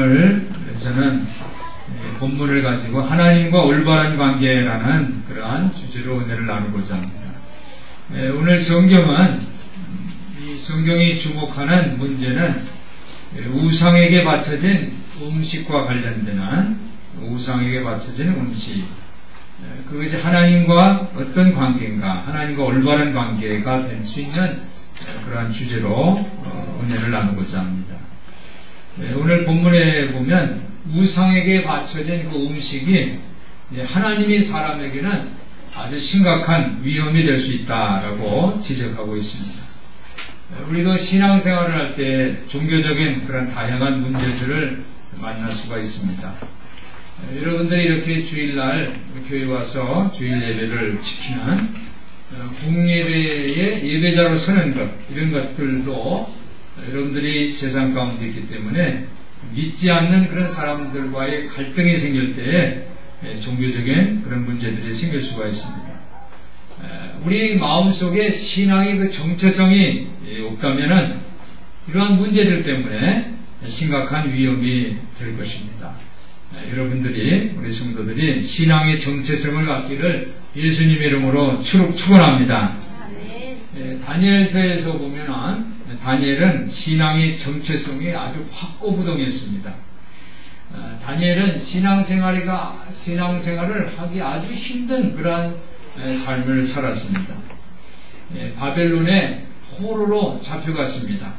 오늘 저는 본문을 가지고 하나님과 올바른 관계라는 그러한 주제로 은혜를 나누고자 합니다. 오늘 성경은 이 성경이 주목하는 문제는 우상에게 바쳐진 음식과 관련되는 우상에게 바쳐진 음식 그것이 하나님과 어떤 관계인가 하나님과 올바른 관계가 될 수 있는 그러한 주제로 어, 은혜를 나누고자 합니다. 오늘 본문에 보면 우상에게 바쳐진 그 음식이 하나님이 사람에게는 아주 심각한 위험이 될 수 있다라고 지적하고 있습니다. 우리도 신앙생활을 할 때 종교적인 그런 다양한 문제들을 만날 수가 있습니다. 여러분들이 이렇게 주일날 교회 와서 주일 예배를 지키는 공예배의 예배자로 서는 것 이런 것들도 여러분들이 세상 가운데 있기 때문에 믿지 않는 그런 사람들과의 갈등이 생길 때 종교적인 그런 문제들이 생길 수가 있습니다. 우리 마음 속에 신앙의 그 정체성이 없다면 이러한 문제들 때문에 심각한 위험이 될 것입니다. 여러분들이 우리 성도들이 신앙의 정체성을 갖기를 예수님 이름으로 축원합니다. 다니엘서에서 보면은 다니엘은 신앙의 정체성이 아주 확고부동했습니다. 어, 다니엘은 신앙생활이가 신앙생활을 하기 아주 힘든 그러한 삶을 살았습니다. 바벨론의 포로로 잡혀갔습니다.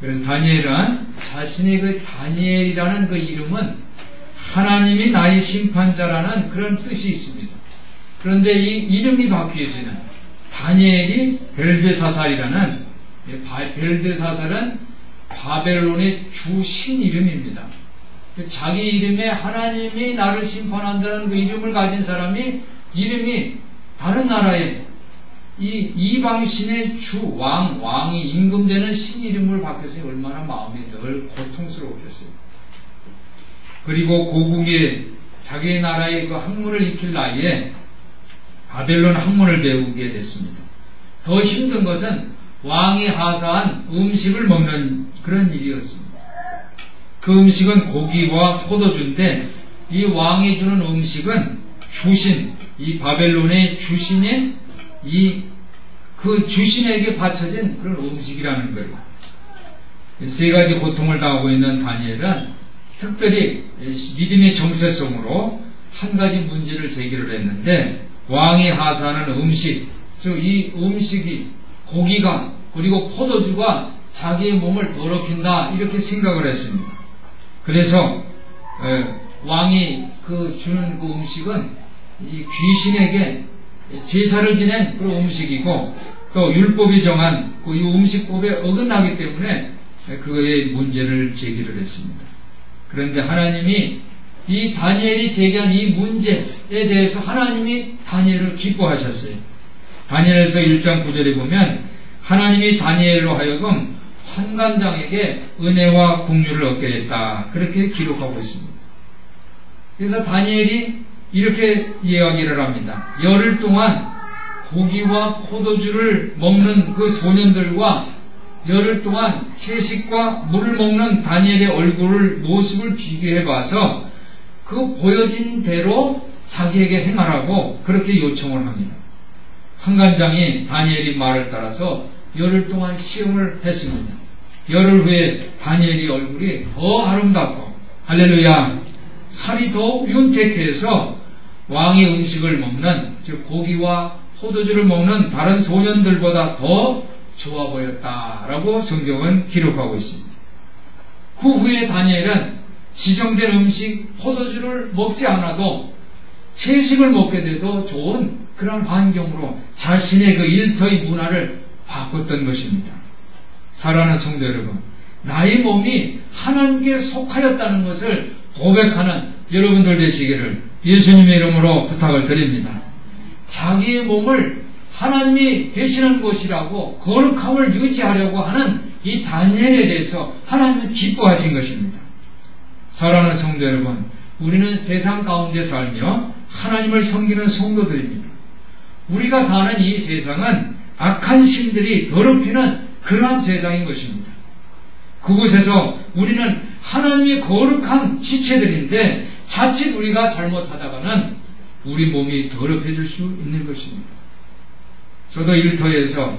그래서 다니엘은 자신의 그 다니엘이라는 그 이름은 하나님이 나의 심판자라는 그런 뜻이 있습니다. 그런데 이 이름이 바뀌어지는 다니엘이 벨드사살이라는 벨드사살은 바벨론의 주신 이름입니다. 자기 이름에 하나님이 나를 심판한다는 그 이름을 가진 사람이 이름이 다른 나라의 이 이방신의 주, 왕, 왕이 임금되는 신 이름을 바뀌어서 얼마나 마음이 늘 고통스러웠겠어요. 그리고 고국에 자기 나라의 그 학문을 익힐 나이에 바벨론 학문을 배우게 됐습니다. 더 힘든 것은 왕이 하사한 음식을 먹는 그런 일이었습니다. 그 음식은 고기와 포도주인데 이 왕이 주는 음식은 주신, 이 바벨론의 주신인 이 그 주신에게 바쳐진 그런 음식이라는 거예요. 세 가지 고통을 당하고 있는 다니엘은 특별히 믿음의 정체성으로 한 가지 문제를 제기를 했는데 왕이 하사하는 음식, 즉 이 음식이 고기가 그리고 포도주가 자기의 몸을 더럽힌다 이렇게 생각을 했습니다. 그래서 왕이 그 주는 그 음식은 이 귀신에게 제사를 지낸 그 음식이고 또 율법이 정한 그 음식법에 어긋나기 때문에 그의 문제를 제기를 했습니다. 그런데 하나님이 이 다니엘이 제기한 이 문제에 대해서 하나님이 다니엘을 기뻐하셨어요. 다니엘서 1장 9절에 보면 하나님이 다니엘로 하여금 환관장에게 은혜와 국류를 얻게 됐다. 그렇게 기록하고 있습니다. 그래서 다니엘이 이렇게 이야기를 합니다. 열흘 동안 고기와 포도주를 먹는 그 소년들과 열흘 동안 채식과 물을 먹는 다니엘의 얼굴을 모습을 비교해 봐서 그 보여진 대로 자기에게 행하라고 그렇게 요청을 합니다. 한간장이 다니엘이 말을 따라서 열흘 동안 시험을 했습니다. 열흘 후에 다니엘이 얼굴이 더 아름답고 할렐루야 살이 더 윤택해서 왕의 음식을 먹는 즉 고기와 포도주를 먹는 다른 소년들보다 더 좋아 보였다라고 성경은 기록하고 있습니다. 그 후에 다니엘은 지정된 음식 포도주를 먹지 않아도 채식을 먹게 돼도 좋은 그런 환경으로 자신의 그 일터의 문화를 바꿨던 것입니다. 사랑하는 성도 여러분, 나의 몸이 하나님께 속하였다는 것을 고백하는 여러분들 되시기를 예수님의 이름으로 부탁을 드립니다. 자기의 몸을 하나님이 계시는 곳이라고 거룩함을 유지하려고 하는 이 다니엘에 대해서 하나님은 기뻐하신 것입니다. 사랑하는 성도 여러분, 우리는 세상 가운데 살며 하나님을 섬기는 성도들입니다. 우리가 사는 이 세상은 악한 신들이 더럽히는 그러한 세상인 것입니다. 그곳에서 우리는 하나님의 거룩한 지체들인데 자칫 우리가 잘못하다가는 우리 몸이 더럽혀질 수 있는 것입니다. 저도 일터에서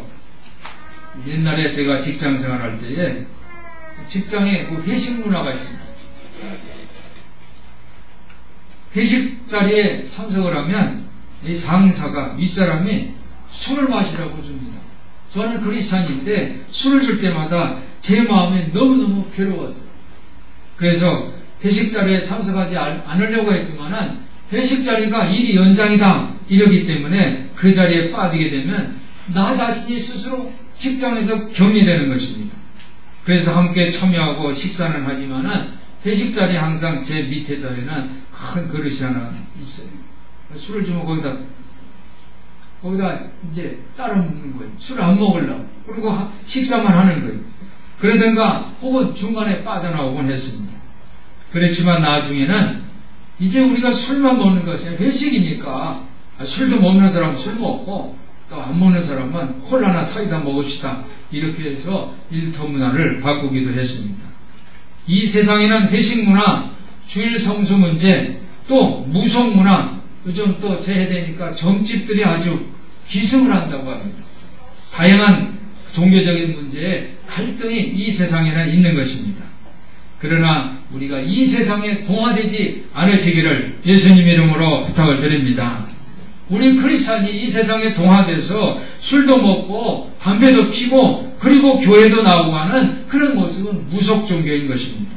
옛날에 제가 직장 생활할 때에 직장에 그 회식 문화가 있습니다. 회식 자리에 참석을 하면 이 상사가 윗사람이 술을 마시라고 줍니다. 저는 그리스찬인데 술을 줄 때마다 제 마음이 너무너무 괴로웠어요. 그래서 회식 자리에 참석하지 않으려고 했지만은 회식 자리가 일이 연장이다 이러기 때문에 그 자리에 빠지게 되면 나 자신이 스스로 직장에서 격리되는 것입니다. 그래서 함께 참여하고 식사는 하지만은 회식 자리에 항상 제 밑에 자리는 큰 그릇이 하나 있어요. 술을 주면 거기다 거기다 이제 따라 먹는 거예요. 술안 먹으려고. 그리고 식사만 하는 거예요. 그러든가 혹은 중간에 빠져나오곤 했습니다. 그렇지만 나중에는 이제 우리가 술만 먹는 것이 회식이니까 술도 먹는 사람은 술 먹고 또 안 먹는 사람은 콜라나 사이다 먹읍시다. 이렇게 해서 일터 문화를 바꾸기도 했습니다. 이 세상에는 회식 문화, 주일 성수 문제, 또 무속 문화, 요즘 또 새해 되니까 점집들이 아주 기승을 한다고 합니다. 다양한 종교적인 문제에 갈등이 이 세상에는 있는 것입니다. 그러나 우리가 이 세상에 동화되지 않으시기를 예수님 이름으로 부탁을 드립니다. 우리 크리스찬이 이 세상에 동화돼서 술도 먹고 담배도 피고 그리고 교회도 나오고 하는 그런 모습은 무속 종교인 것입니다.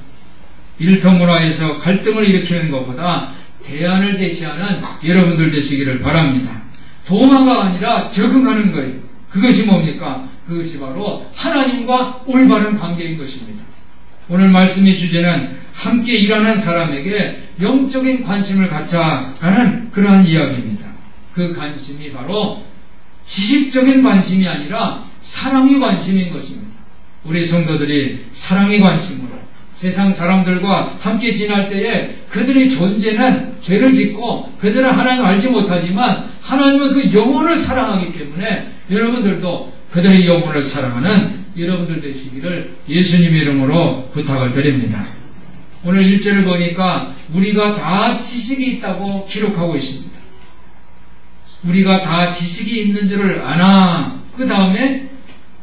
일터 문화에서 갈등을 일으키는 것보다 대안을 제시하는 여러분들 되시기를 바랍니다. 동화가 아니라 적응하는 거예요. 그것이 뭡니까? 그것이 바로 하나님과 올바른 관계인 것입니다. 오늘 말씀의 주제는 함께 일하는 사람에게 영적인 관심을 갖자라는 그러한 이야기입니다. 그 관심이 바로 지식적인 관심이 아니라 사랑의 관심인 것입니다. 우리 성도들이 사랑의 관심으로 세상 사람들과 함께 지날 때에 그들의 존재는 죄를 짓고 그들은 하나님을 알지 못하지만 하나님은 그 영혼을 사랑하기 때문에 여러분들도 그들의 영혼을 사랑하는 여러분들 되시기를 예수님 이름으로 부탁을 드립니다. 오늘 일절을 보니까 우리가 다 지식이 있다고 기록하고 있습니다. 우리가 다 지식이 있는 줄을 아나. 그 다음에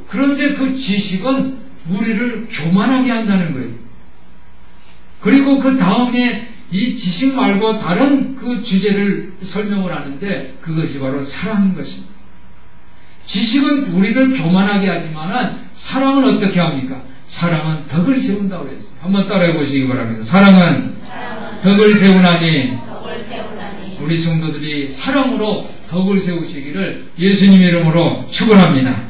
그런데 그 지식은 우리를 교만하게 한다는 거예요. 그리고 그 다음에 이 지식 말고 다른 그 주제를 설명을 하는데 그것이 바로 사랑인 것입니다. 지식은 우리를 교만하게 하지만은 사랑은 어떻게 합니까? 사랑은 덕을 세운다고 했어요. 한번 따라해 보시기 바랍니다. 사랑은, 사랑은 덕을, 세우나니, 덕을 세우나니 우리 성도들이 사랑으로 덕을 세우시기를 예수님 이름으로 축원합니다.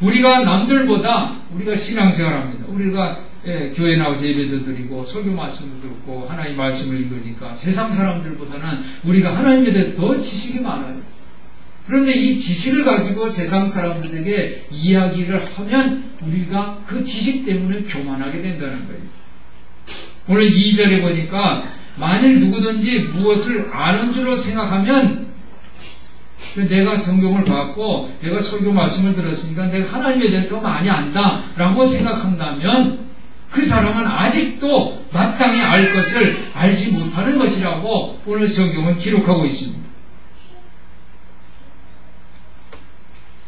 우리가 남들보다 우리가 신앙생활합니다. 우리가 예, 교회 나와서 예배도 드리고 설교 말씀도 듣고 하나님 말씀을 읽으니까 세상 사람들보다는 우리가 하나님에 대해서 더 지식이 많아요. 그런데 이 지식을 가지고 세상 사람들에게 이야기를 하면 우리가 그 지식 때문에 교만하게 된다는 거예요. 오늘 2절에 보니까 만일 누구든지 무엇을 아는 줄로 생각하면 내가 성경을 받고 내가 설교 말씀을 들었으니까 내가 하나님에 대해서 더 많이 안다 라고 생각한다면 그 사람은 아직도 마땅히 알 것을 알지 못하는 것이라고 오늘 성경은 기록하고 있습니다.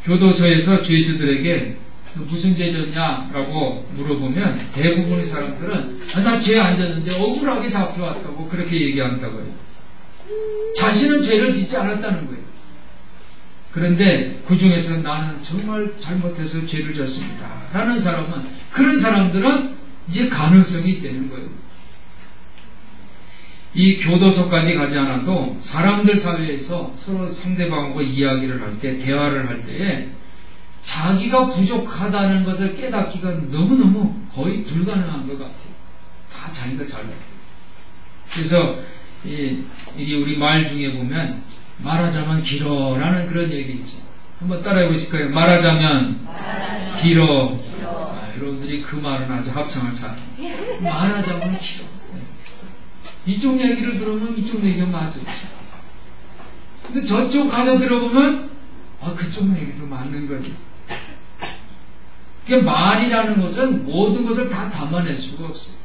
교도소에서 죄수들에게 무슨 죄졌냐라고 물어보면 대부분의 사람들은 아, 나 죄 안 졌는데 억울하게 잡혀왔다고 그렇게 얘기한다고요. 자신은 죄를 짓지 않았다는 거예요. 그런데 그 중에서 나는 정말 잘못해서 죄를 졌습니다. 라는 사람은 그런 사람들은 이제 가능성이 있다는 거예요. 이 교도소까지 가지 않아도 사람들 사회에서 서로 상대방하고 이야기를 할 때, 대화를 할 때에 자기가 부족하다는 것을 깨닫기가 너무너무 거의 불가능한 것 같아요. 다 자기가 잘해요. 그래서 이, 이 우리 말 중에 보면 말하자면 길어라는 그런 얘기 있죠. 한번 따라해 보실까요? 말하자면, 말하자면 길어. 길어. 아, 여러분들이 그 말은 아주 합창을 잘. 말하자면 길어. 이쪽 얘기를 들으면 이쪽 얘기가 맞아요. 근데 저쪽 가서 들어보면 아 그쪽 얘기도 맞는 거지. 그러니까 말이라는 것은 모든 것을 다 담아낼 수가 없어요.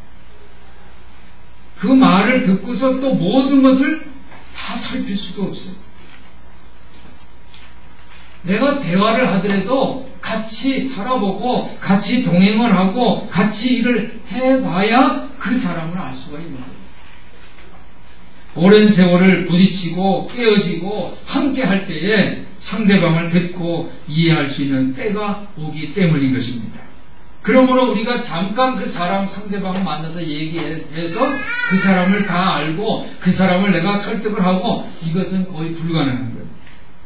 그 말을 듣고서 또 모든 것을 다 살필 수도 없어요. 내가 대화를 하더라도 같이 살아보고 같이 동행을 하고 같이 일을 해봐야 그 사람을 알 수가 있는 거예요. 오랜 세월을 부딪히고 깨어지고 함께 할 때에 상대방을 듣고 이해할 수 있는 때가 오기 때문인 것입니다. 그러므로 우리가 잠깐 그 사람 상대방을 만나서 얘기해서 그 사람을 다 알고 그 사람을 내가 설득을 하고 이것은 거의 불가능한 거예요.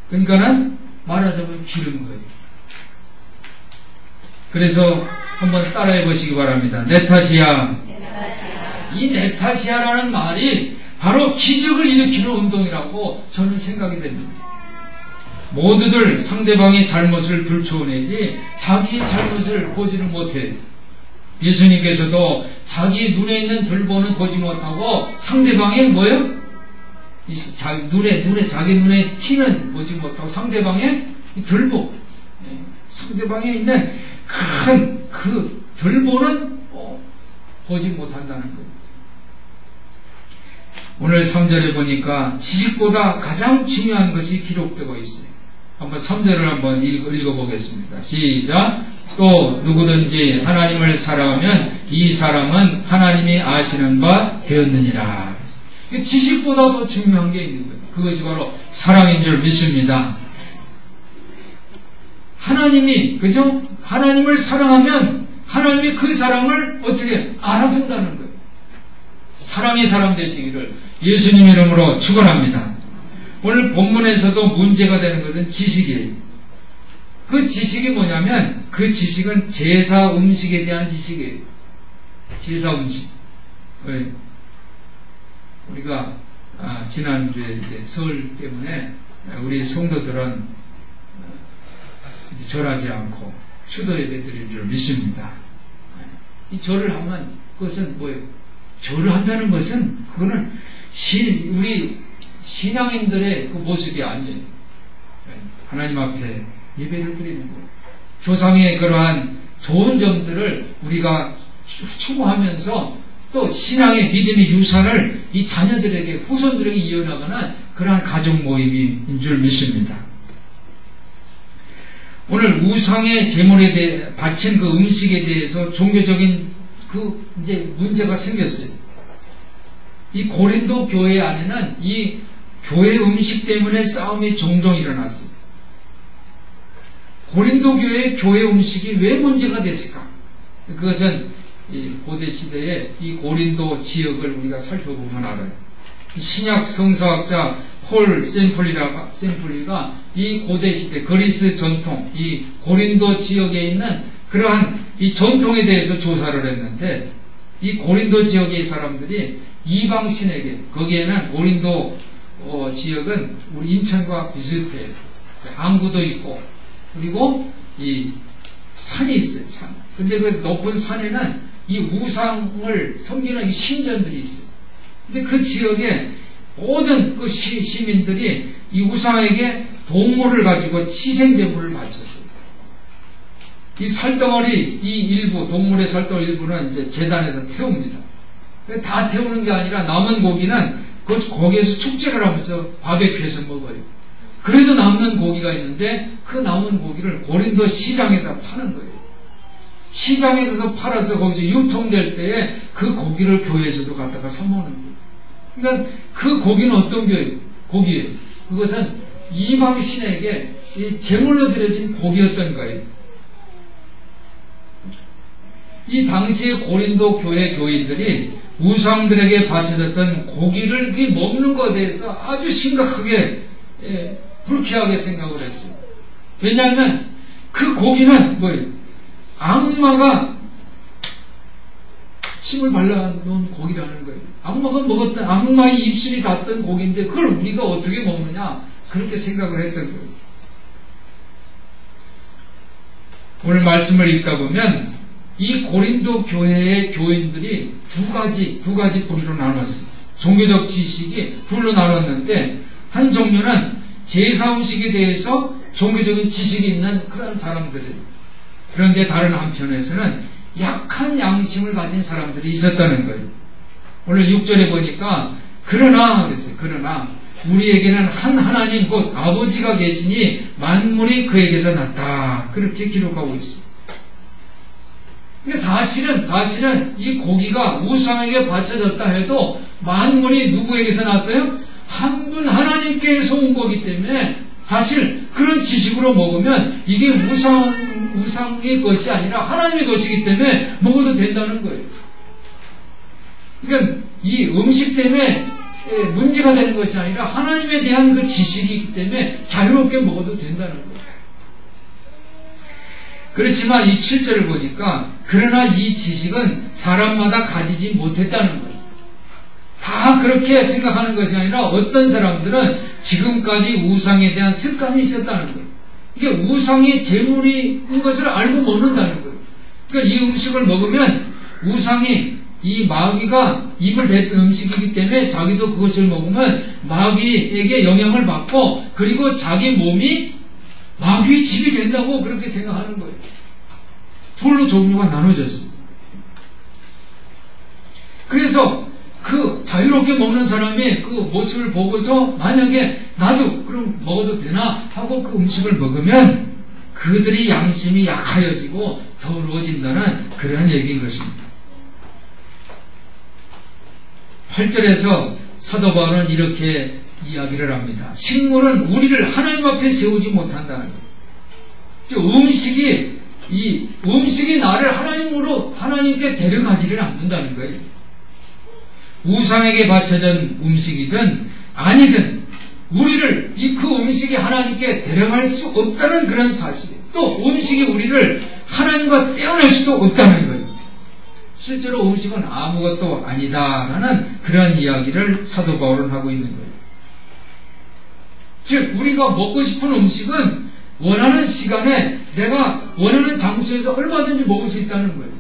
그러니까는 말하자면 기른 거예요. 그래서 한번 따라해 보시기 바랍니다. 네타시아. 이 네타시아라는 말이 바로 기적을 일으키는 운동이라고 저는 생각이 됩니다. 모두들 상대방의 잘못을 들춰내지 자기의 잘못을 보지를 못해. 예수님께서도 자기 눈에 있는 들보는 보지 못하고 상대방의 뭐요? 자기 눈에 눈에 자기 눈에 티는 보지 못하고 상대방의 들보, 예, 상대방에 있는 큰그 들보는 어, 보지 못한다는 거예요. 오늘 3절에 보니까 지식보다 가장 중요한 것이 기록되고 있어요. 한번 3절을 한번 읽어, 읽어 보겠습니다. 시작. 또 누구든지 하나님을 사랑하면 이 사람은 하나님이 아시는 바 되었느니라. 지식보다 더 중요한 게 있는 거예요. 그것이 바로 사랑인 줄 믿습니다. 하나님이, 그죠? 하나님을 사랑하면 하나님이 그 사랑을 어떻게 알아준다는 거예요. 사랑의 사람 되시기를 예수님 이름으로 축원합니다. 오늘 본문에서도 문제가 되는 것은 지식이에요. 그 지식이 뭐냐면 그 지식은 제사 음식에 대한 지식이에요. 제사 음식. 왜? 우리가 아, 지난주에 이제 설 때문에 우리 성도들은 어, 절하지 않고 추도 예배 드릴 줄 믿습니다. 이 절을 하면 그것은 뭐예요? 절을 한다는 것은 그거는 신, 우리 신앙인들의 그 모습이 아니에요. 하나님 앞에 예배를 드리는 거예요. 조상의 그러한 좋은 점들을 우리가 추구하면서 또 신앙의 믿음의 유산을 이 자녀들에게 후손들에게 이어나가는 그러한 가족 모임인 줄 믿습니다. 오늘 우상의 제물에 대해 바친 그 음식에 대해서 종교적인 그 이제 문제가 생겼어요. 이 고린도 교회 안에는 이 교회 음식 때문에 싸움이 종종 일어났어요. 고린도 교회 교회 음식이 왜 문제가 됐을까? 그것은 고대 시대에 이 고린도 지역을 우리가 살펴보면 알아요. 신약 성서학자 폴 샘플리가, 샘플리가 이 고대 시대 그리스 전통, 이 고린도 지역에 있는 그러한 이 전통에 대해서 조사를 했는데 이 고린도 지역의 사람들이 이방 신에게 거기에는 고린도 어, 지역은 우리 인천과 비슷해요. 항구도 있고 그리고 이 산이 있어요. 산. 근데 그 높은 산에는 이 우상을 섬기는 이 신전들이 있어요. 근데 그 지역에 모든 그 시, 시민들이 이 우상에게 동물을 가지고 희생제물을 바쳤어요. 이 살덩어리, 이 일부, 동물의 살덩어리 일부는 이제 재단에서 태웁니다. 다 태우는 게 아니라 남은 고기는 그 거기에서 축제를 하면서 바베큐해서 먹어요. 그래도 남는 고기가 있는데 그 남은 고기를 고린도 시장에다 파는 거예요. 시장에서 팔아서 거기서 유통될 때에 그 고기를 교회에서도 갖다가 사먹는 거예요. 그러니까 그 고기는 어떤 고기예요? 그것은 이방 신에게 제물로 드려진 고기였던 거예요. 이 당시에 고린도 교회 교인들이 우상들에게 바쳐졌던 고기를 먹는 것에 대해서 아주 심각하게 예, 불쾌하게 생각을 했어요. 왜냐하면 그 고기는 뭐예요? 악마가 침을 발라놓은 고기라는 거예요. 악마가 먹었던 악마의 입술이 닿던 고기인데 그걸 우리가 어떻게 먹느냐 그렇게 생각을 했던 거예요. 오늘 말씀을 읽다 보면 이 고린도 교회의 교인들이 두 가지, 두 가지 부류로 나눴어요. 종교적 지식이 둘로 나눴는데, 한 종류는 제사 음식에 대해서 종교적인 지식이 있는 그런 사람들이에요. 그런데 다른 한편에서는 약한 양심을 가진 사람들이 있었다는 거예요. 오늘 6절에 보니까 그러나 그랬어요. 그러나 우리에게는 한 하나님 곧 아버지가 계시니 만물이 그에게서 났다. 그렇게 기록하고 있어요. 사실은 사실은 이 고기가 우상에게 바쳐졌다 해도 만물이 누구에게서 났어요? 한 분 하나님께서 온 거기 때문에 사실 그런 지식으로 먹으면 이게 우상 우상의 것이 아니라 하나님의 것이기 때문에 먹어도 된다는 거예요. 그러니까 이 음식 때문에 문제가 되는 것이 아니라 하나님에 대한 그 지식이 있기 때문에 자유롭게 먹어도 된다는 거예요. 그렇지만 이 7절을 보니까 그러나 이 지식은 사람마다 가지지 못했다는 거예요. 다 그렇게 생각하는 것이 아니라 어떤 사람들은 지금까지 우상에 대한 습관이 있었다는 거예요. 이게 우상이 재물인 것을 알고 먹는다는 거예요. 그러니까 이 음식을 먹으면 우상이 이 마귀가 입을 댔던 음식이기 때문에 자기도 그것을 먹으면 마귀에게 영향을 받고 그리고 자기 몸이 마귀의 집이 된다고 그렇게 생각하는 거예요. 둘로 종류가 나눠졌습니다. 그래서 그 자유롭게 먹는 사람이 그 모습을 보고서 만약에 나도 그럼 먹어도 되나 하고 그 음식을 먹으면 그들이 양심이 약하여지고 더러워진다는 그런 얘기인 것입니다. 8절에서 사도 바울은 이렇게 이야기를 합니다. 식물은 우리를 하나님 앞에 세우지 거예요. 음식이 이 음식이 나를 하나님으로 하나님께 데려가지를 않는다는 거예요. 우상에게 바쳐진 음식이든 아니든 우리를 이 그 음식이 하나님께 데려갈 수 없다는 그런 사실. 또 음식이 우리를 하나님과 떼어낼 수도 없다는 거예요. 실제로 음식은 아무것도 아니다라는 그런 이야기를 사도 바울은 하고 있는 거예요. 즉 우리가 먹고 싶은 음식은 원하는 시간에 내가 원하는 장소에서 얼마든지 먹을 수 있다는 거예요.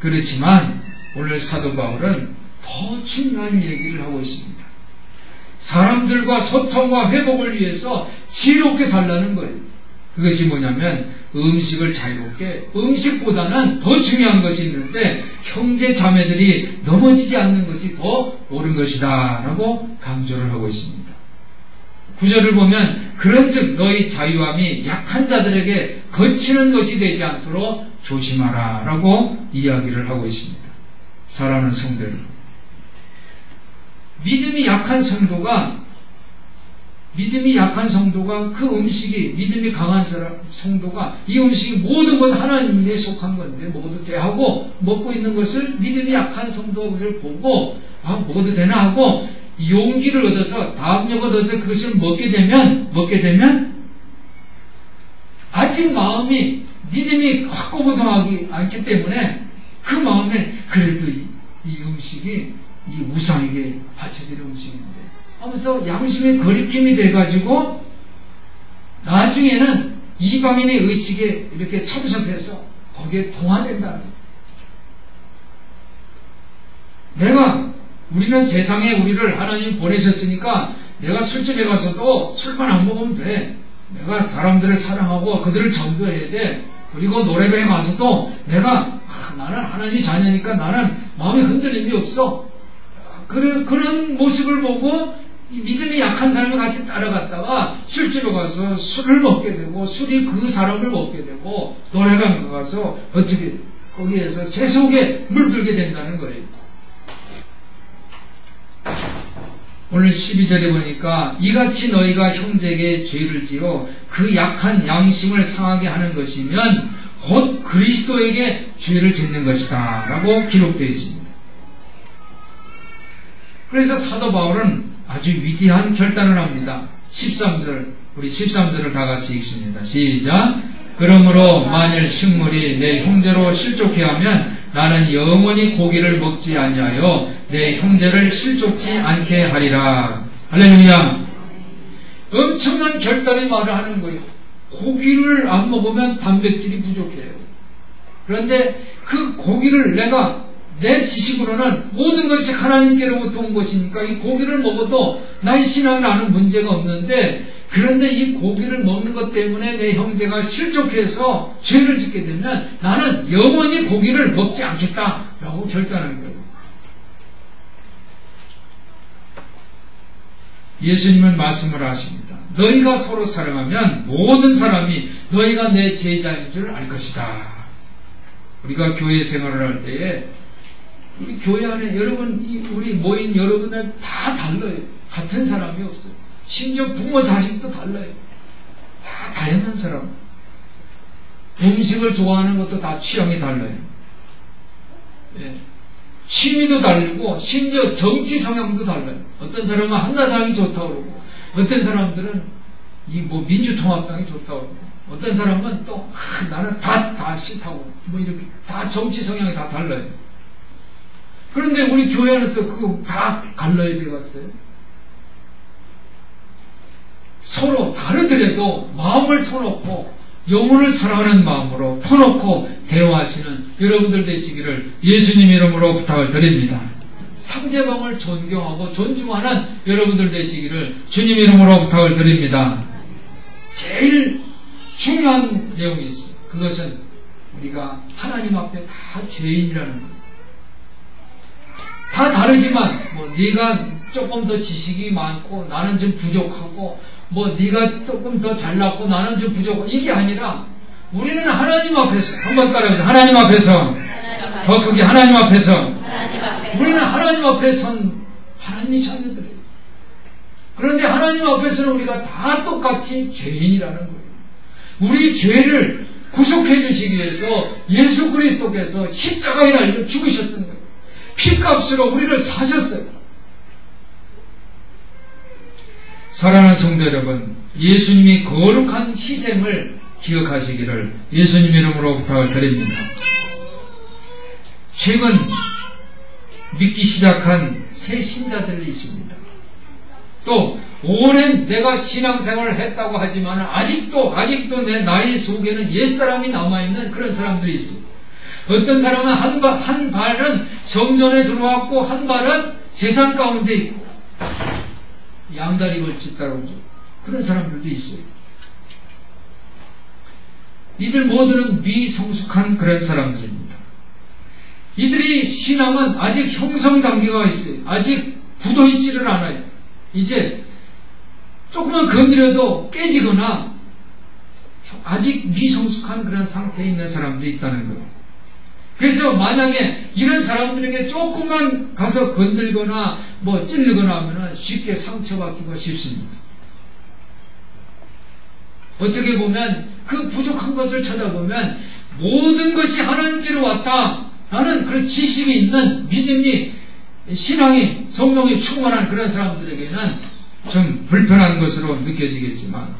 그렇지만 오늘 사도 바울은 더 중요한 얘기를 하고 있습니다. 사람들과 소통과 회복을 위해서 지롭게 살라는 거예요. 그것이 뭐냐면 음식을 자유롭게 음식보다는 더 중요한 것이 있는데 형제 자매들이 넘어지지 않는 것이 더 옳은 것이다 라고 강조를 하고 있습니다. 구절을 보면 그런즉 너희 자유함이 약한 자들에게 거치는 것이 되지 않도록 조심하라 라고 이야기를 하고 있습니다. 사랑하는 성도들 믿음이 약한 성도가 믿음이 약한 성도가 그 음식이 믿음이 강한 사람 성도가 이 음식이 모든 것 하나님에 속한 건데 먹어도 돼 하고 먹고 있는 것을 믿음이 약한 그것을 보고 아 먹어도 되나 하고 용기를 얻어서 다음력 얻어서 그것을 먹게 되면 먹게 되면 아직 마음이 믿음이 확고부동하지 않기 때문에 그 마음에 그래도 이, 이 음식이 이 우상에게 바쳐질 음식인데 하면서 양심의 거리낌이 돼가지고 나중에는 이방인의 의식에 이렇게 참석해서 거기에 동화된다. 내가 우리는 세상에 우리를 하나님 보내셨으니까 내가 술집에 가서도 술만 안 먹으면 돼. 내가 사람들을 사랑하고 그들을 전도해야 돼. 그리고 노래방에 가서도 내가 아, 나는 하나님 자녀니까 나는 마음에 흔들림이 없어. 그래, 그런 모습을 보고 믿음이 약한 사람이 같이 따라갔다가 술집에 가서 술을 먹게 되고 술이 그 사람을 먹게 되고 노래방 가서 어떻게 거기에서 새 속에 물들게 된다는 거예요. 오늘 12절에 보니까 이같이 너희가 형제에게 죄를 지어 그 약한 양심을 상하게 하는 것이면 곧 그리스도에게 죄를 짓는 것이다 라고 기록되어 있습니다. 그래서 사도 바울은 아주 위대한 결단을 합니다. 13절 우리 13절을 다 같이 읽습니다. 시작 그러므로 만일 식물이 내 형제로 실족해 하면 나는 영원히 고기를 먹지 아니하여 내 형제를 실족지 않게 하리라. 할렐루야. 엄청난 결단의 말을 하는 거예요. 고기를 안 먹으면 단백질이 부족해요. 그런데 그 고기를 내가 내 지식으로는 모든 것이 하나님께로부터 온 것이니까 이 고기를 먹어도 나의 신앙을 아는 문제가 없는데 그런데 이 고기를 먹는 것 때문에 내 형제가 실족해서 죄를 짓게 되면 나는 영원히 고기를 먹지 않겠다라고 결단하는 거예요. 예수님은 말씀을 하십니다. 너희가 서로 사랑하면 모든 사람이 너희가 내 제자인 줄 알 것이다. 우리가 교회 생활을 할 때에 우리 교회 안에 여러분 우리 모인 여러분들 다 달라요. 같은 사람이 없어요. 심지어 부모 자식도 달라요. 다 다양한 사람. 음식을 좋아하는 것도 다 취향이 달라요. 예. 취미도 다르고 심지어 정치 성향도 달라요. 어떤 사람은 한나당이 좋다고 그러고 어떤 사람들은 이 뭐 민주통합당이 좋다고 그러고 어떤 사람은 또 아, 나는 다, 다 싫다고 뭐 이렇게 다 정치 성향이 다 달라요. 그런데 우리 교회 안에서 그거 다 갈라야 되겠어요. 서로 다르더라도 마음을 터놓고 영혼을 사랑하는 마음으로 터놓고 대화하시는 여러분들 되시기를 예수님 이름으로 부탁을 드립니다. 상대방을 존경하고 존중하는 여러분들 되시기를 주님 이름으로 부탁을 드립니다. 제일 중요한 내용이 있어요. 그것은 우리가 하나님 앞에 다 죄인이라는 거예요. 다 다르지만 뭐 네가 조금 더 지식이 많고 나는 좀 부족하고 뭐 네가 조금 더 잘났고 나는 좀 부족하고 이게 아니라 우리는 하나님 앞에서 한번 따라해보세요. 하나님 앞에서 더 크게 하나님 앞에서 우리는 하나님 앞에 선 하나님이 자녀들이에요. 그런데 하나님 앞에서는 우리가 다 똑같이 죄인이라는 거예요. 우리 죄를 구속해 주시기 위해서 예수 그리스도께서 십자가에 달려 죽으셨던 거예요. 피값으로 우리를 사셨어요. 사랑하는 성도 여러분, 예수님이 거룩한 희생을 기억하시기를 예수님 이름으로 부탁을 드립니다. 최근 믿기 시작한 새 신자들이 있습니다. 또 오랜 내가 신앙생활을 했다고 하지만 아직도 아직도 내 나이 속에는 옛사람이 남아있는 그런 사람들이 있습니다. 어떤 사람은 한, 발, 한 발은 성전에 들어왔고 한 발은 세상 가운데 있고 양다리 걸쳤다고 그러죠. 그런 사람들도 있어요. 이들 모두는 미성숙한 그런 사람들입니다. 이들이 신앙은 아직 형성 단계가 있어요. 아직 굳어 있지를 않아요. 이제 조금만 건드려도 깨지거나 아직 미성숙한 그런 상태에 있는 사람들이 있다는 거예요. 그래서 만약에 이런 사람들에게 조금만 가서 건들거나 뭐 찔르거나 하면 쉽게 상처받기가 쉽습니다. 어떻게 보면 그 부족한 것을 쳐다보면 모든 것이 하나님께로 왔다. 라는 그런 지식이 있는 믿음이 신앙이 성령이 충만한 그런 사람들에게는 좀 불편한 것으로 느껴지겠지만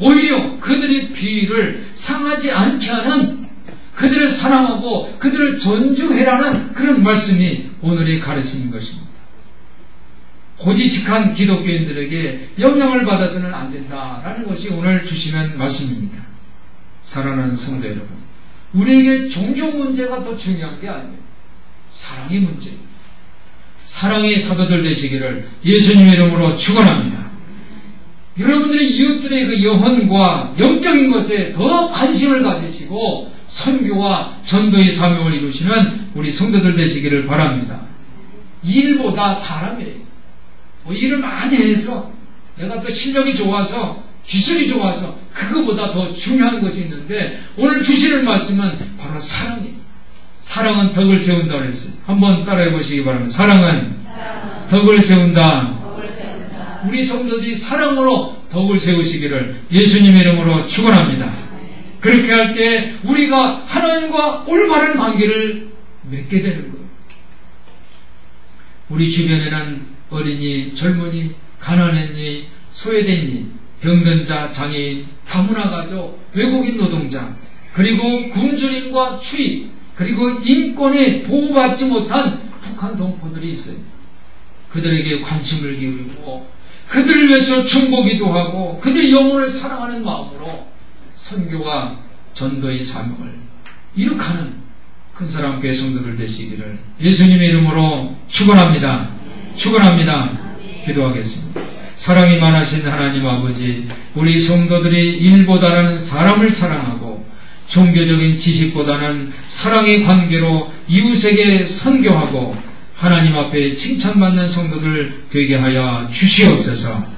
오히려 그들의 비위를 상하지 않게 하는 그들을 사랑하고 그들을 존중해라는 그런 말씀이 오늘의 가르치는 것입니다. 고지식한 기독교인들에게 영향을 받아서는 안 된다라는 것이 오늘 주시는 말씀입니다. 사랑하는 성도 여러분, 우리에게 종교 문제가 더 중요한 게 아니에요. 사랑의 문제입니다. 사랑의 사도들 되시기를 예수님의 이름으로 축원합니다. 여러분들이 이웃들의 그 영혼과 영적인 것에 더 관심을 가지시고 선교와 전도의 사명을 이루시는 우리 성도들 되시기를 바랍니다. 일보다 사람이에요. 뭐 일을 많이 해서 내가 또 실력이 좋아서 기술이 좋아서 그거보다 더 중요한 것이 있는데 오늘 주시는 말씀은 바로 사랑이에요. 사랑은 덕을 세운다고 했어요. 한번 따라해 보시기 바랍니다. 사랑은, 사랑은 덕을, 세운다. 덕을 세운다. 우리 성도들이 사랑으로 덕을 세우시기를 예수님 이름으로 축원합니다. 그렇게 할 때 우리가 하나님과 올바른 관계를 맺게 되는 거예요. 우리 주변에는 어린이, 젊은이, 가난했니, 소외됐니, 병든 자, 장애인, 다문화 가족, 외국인 노동자, 그리고 굶주림과 추위, 그리고 인권에 보호받지 못한 북한 동포들이 있어요. 그들에게 관심을 기울이고 그들을 위해서 충고기도 하고 그들의 영혼을 사랑하는 마음으로 선교와 전도의 사명을 이룩하는 큰 사람교회 성도들 되시기를 예수님의 이름으로 축원합니다. 축원합니다. 기도하겠습니다. 사랑이 많으신 하나님 아버지, 우리 성도들이 일보다는 사람을 사랑하고 종교적인 지식보다는 사랑의 관계로 이웃에게 선교하고 하나님 앞에 칭찬받는 성도들 되게 하여 주시옵소서.